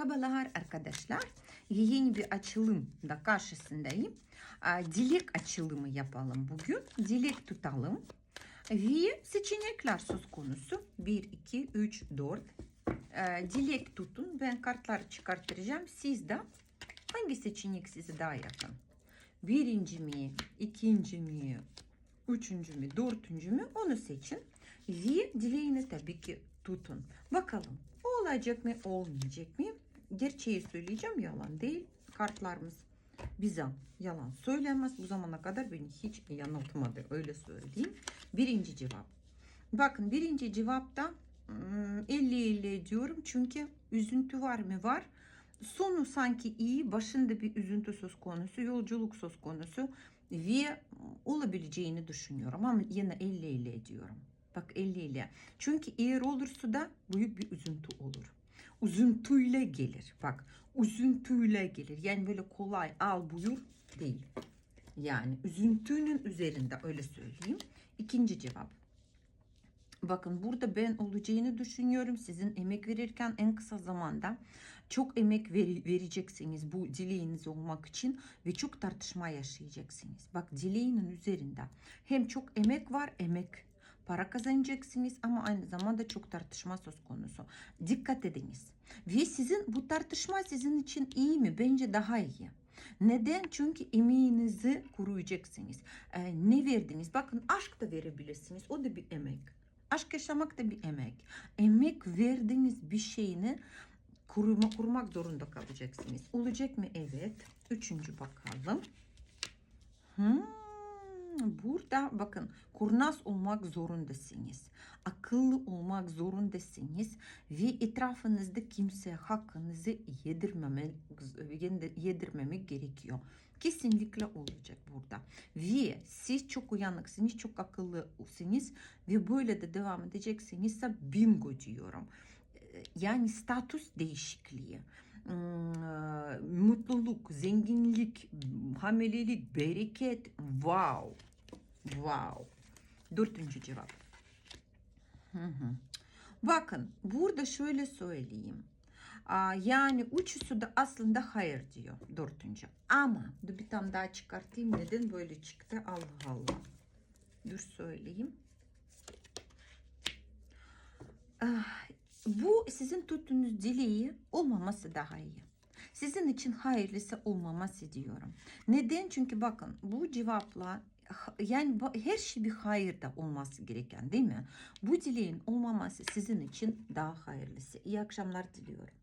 Merhabalar arkadaşlar. Yeni bir açılımda karşısındayım. Dilek açılımı yapalım bugün. Dilek tutalım. Ve seçenekler söz konusu. 1, 2, 3, 4. Ee, Dilek tutun. Ben kartları çıkartacağım. Siz de hangi seçenek size daha yakın? Birinci mi, ikinci mi, üçüncü mü, dördüncü mü onu seçin. Ve dileğini tabii ki tutun. Bakalım olacak mı, olmayacak mı? Gerçeği söyleyeceğim, yalan değil. Kartlarımız bize yalan söylemez. Bu zamana kadar beni hiç yanıltmadı, öyle söyleyeyim. Birinci cevap. Bakın birinci cevapta 50-50 diyorum çünkü üzüntü var mı? Var. Sonu sanki iyi, başında bir üzüntü söz konusu, yolculuk söz konusu ve olabileceğini düşünüyorum ama yine 50-50 diyorum. Bak 50-50. Çünkü eğer olursa da büyük bir üzüntü olur. Üzüntüyle gelir. Bak üzüntüyle gelir. Yani böyle kolay al buyur değil. Yani üzüntünün üzerinde öyle söyleyeyim. İkinci cevap. Bakın burada ben olacağını düşünüyorum. Sizin emek verirken en kısa zamanda çok emek veri- vereceksiniz bu dileğiniz olmak için ve çok tartışma yaşayacaksınız. Bak dileğinin üzerinde hem çok emek var emek para kazanacaksınız ama aynı zamanda çok tartışma söz konusu. Dikkat ediniz. Ve sizin bu tartışma sizin için iyi mi? Bence daha iyi. Neden? Çünkü emeğinizi koruyacaksınız. Ee, ne verdiniz? Bakın aşk da verebilirsiniz. O da bir emek. Aşk yaşamak da bir emek. Emek verdiğiniz bir şeyini kurma, kurmak zorunda kalacaksınız. Olacak mı? Evet. Üçüncü bakalım. Hmm, burada bakın kurnaz olmak zorundasınız. Akıllı olmak zorundasınız. Ve etrafınızda kimseye hakkınızı yedirmemek, yedirmemek gerekiyor. Kesinlikle olacak burada. Ve siz çok uyanıksınız, çok akıllısınız ve böyle de devam edeceksiniz. Bingo diyorum. Yani statüs değişikliği mutluluk, zenginlik, hamilelik, bereket, wow, wow. Dördüncü cevap. Hı hı. Bakın burada şöyle söyleyeyim. Aa, yani üçüsü de aslında hayır diyor dördüncü. Ama dur bir tane daha çıkartayım. Neden böyle çıktı? Allah Allah. Dur söyleyeyim. Ah, bu sizin tuttuğunuz dileği olmaması daha iyi. Sizin için hayırlısı olmaması diyorum. Neden? Çünkü bakın bu cevapla yani her şey bir hayır da olması gereken değil mi? Bu dileğin olmaması sizin için daha hayırlısı. İyi akşamlar diliyorum.